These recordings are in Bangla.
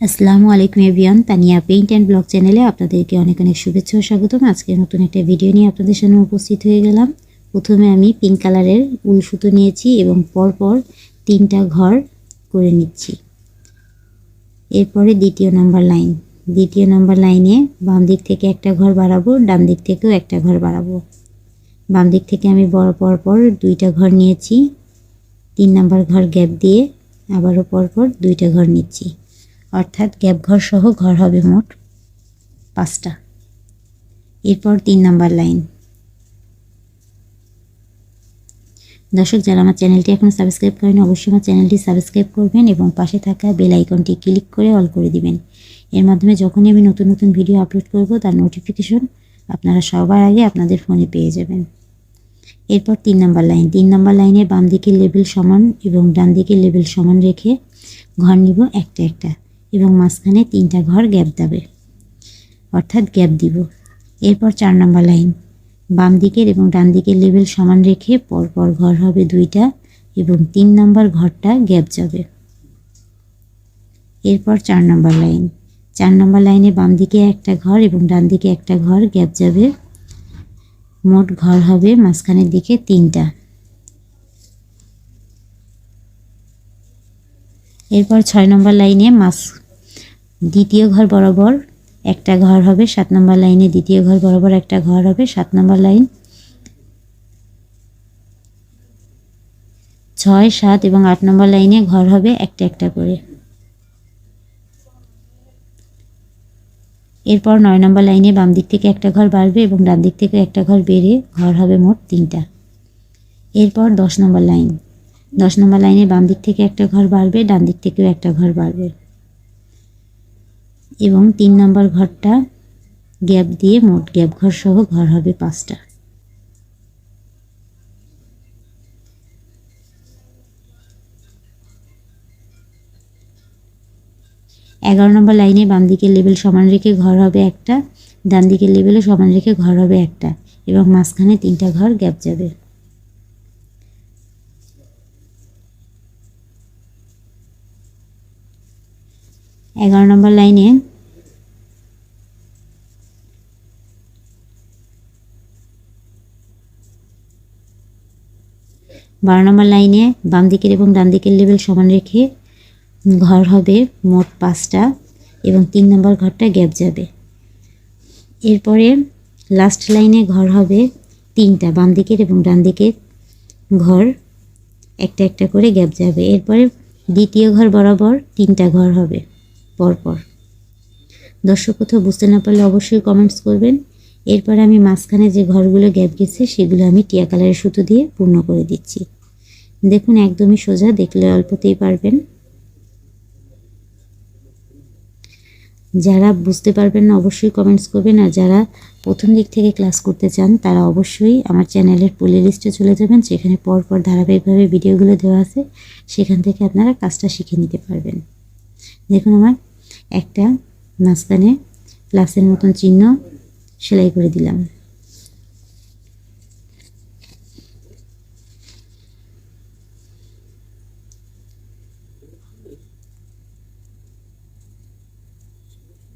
আসসালামু আলাইকুম Avian Tania paint and blog চ্যানেলে আপনাদেরকে অনেক অনেক শুভেচ্ছা ও স্বাগতম। আজকে নতুন একটা ভিডিও নিয়ে আপনাদের সামনে উপস্থিত হয়ে গেলাম। প্রথমে আমি পিঙ্ক কালারের উল সুতো নিয়েছি এবং পরপর তিনটা ঘর করে নিচ্ছি। এরপরে দ্বিতীয় নাম্বার লাইন। দ্বিতীয় নাম্বার লাইনে বাম দিক থেকে একটা ঘর বাড়াবো, ডান দিক থেকেও একটা ঘর বাড়াবো। বাম দিক থেকে আমি বড় পর পর দুইটা ঘর নিয়েছি। তিন নাম্বার ঘর গ্যাপ দিয়ে আবারও পরপর দুইটা ঘর নিচ্ছি। অর্থাৎ গ্যাপ ঘর সহ ঘর হবে মোট পাঁচটা। এরপর তিন নাম্বার লাইন। দর্শক, যারা আমার চ্যানেলটি এখনও সাবস্ক্রাইব করেন অবশ্যই আমার চ্যানেলটি সাবস্ক্রাইব করবেন এবং পাশে থাকা বেল আইকনটি ক্লিক করে অল করে দিবেন। এর মাধ্যমে যখনই আমি নতুন নতুন ভিডিও আপলোড করব, তার নোটিফিকেশন আপনারা সবার আগে আপনাদের ফোনে পেয়ে যাবেন। এরপর তিন নাম্বার লাইন। তিন নাম্বার লাইনের বাম দিকের লেভেল সমান এবং ডান দিকের লেভেল সমান রেখে ঘর নিব একটা একটা। এবং মাঝখানে তিনটা ঘর গ্যাপ দেবে। অর্থাৎ গ্যাপ দিব। এরপর চার নম্বর লাইন। বাম দিকের এবং ডান দিকের লেভেল সমান রেখে পরপর ঘর হবে দুইটা এবং তিন নম্বর ঘরটা গ্যাপ যাবে। এরপর চার নম্বর লাইন। চার নম্বর লাইনে বাম দিকে একটা ঘর এবং ডান দিকে একটা ঘর গ্যাপ যাবে। মোট ঘর হবে মাঝখানের দিকে তিনটা। এরপর ছয় নম্বর লাইনে মাছ দ্বিতীয় ঘর বরাবর একটা ঘর হবে, সাত নম্বর লাইনে দ্বিতীয় ঘর বরাবর একটা ঘর হবে, সাত নম্বর লাইন। ছয়, সাত এবং আট নম্বর লাইনে ঘর হবে একটা একটা করে। এরপর নয় নম্বর লাইনে বাম দিক থেকে একটা ঘর বাড়বে এবং ডান দিক থেকে একটা ঘর বেড়ে ঘর হবে মোট তিনটা। এরপর দশ নম্বর লাইন। দশ নম্বর লাইনে বাম দিক থেকে একটা ঘর বাড়বে, ডান দিক থেকেও একটা ঘর বাড়বে। এবং তিন নম্বর ঘরটা গ্যাপ দিয়ে মোট গ্যাপ ঘর সহ ঘর হবে পাঁচটা। এগারো নম্বর লাইনে বাম দিকের লেভেল সমান রেখে ঘর হবে একটা, ডান দিকের লেভেলও সমান রেখে ঘর হবে একটা এবং মাঝখানে তিনটা ঘর গ্যাপ যাবে। এগারো নম্বর লাইনে। বারো নম্বর লাইনে বাম দিকের এবং ডান দিকের লেভেল সমান রেখে ঘর হবে মোট পাঁচটা এবং তিন নম্বর ঘরটা গ্যাপ যাবে। এরপরে লাস্ট লাইনে ঘর হবে তিনটা, বাম দিকের এবং ডান দিকের ঘর একটা একটা করে গ্যাপ যাবে। এরপরে দ্বিতীয় ঘর বরাবর তিনটা ঘর হবে। পরপর। দর্শক কোথাও বুঝতে না পারলে অবশ্যই কমেন্টস করবেন। এরপর আমি মাঝখানে যে ঘরগুলো গ্যাপ গেছে, সেগুলো আমি টিয়া কালারের সুতো দিয়ে পূর্ণ করে দিচ্ছি। দেখুন, একদমই সোজা, দেখলে অল্পতেই পারবেন। যারা বুঝতে পারবেন না, অবশ্যই কমেন্টস করবেন। আর যারা প্রথম দিক থেকে ক্লাস করতে চান, তারা অবশ্যই আমার চ্যানেলের প্লে লিস্টে চলে যাবেন সেখানে পরপর ধারাবাহিকভাবে ভিডিওগুলো দেওয়া আছে। সেখান থেকে আপনারা কাজটা শিখে নিতে পারবেন। দেখুন আমার, একটা মাঝখানে প্লাসের মতন চিহ্ন সেলাই করে দিলাম।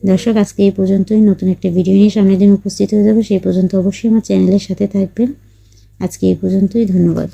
দর্শক, আজকে এই পর্যন্তই। নতুন একটা ভিডিও নিয়ে সামনের দিন উপস্থিত হয়ে যাবে। সেই পর্যন্ত অবশ্যই আমার চ্যানেলের সাথে থাকবেন। আজকে এই পর্যন্তই, ধন্যবাদ।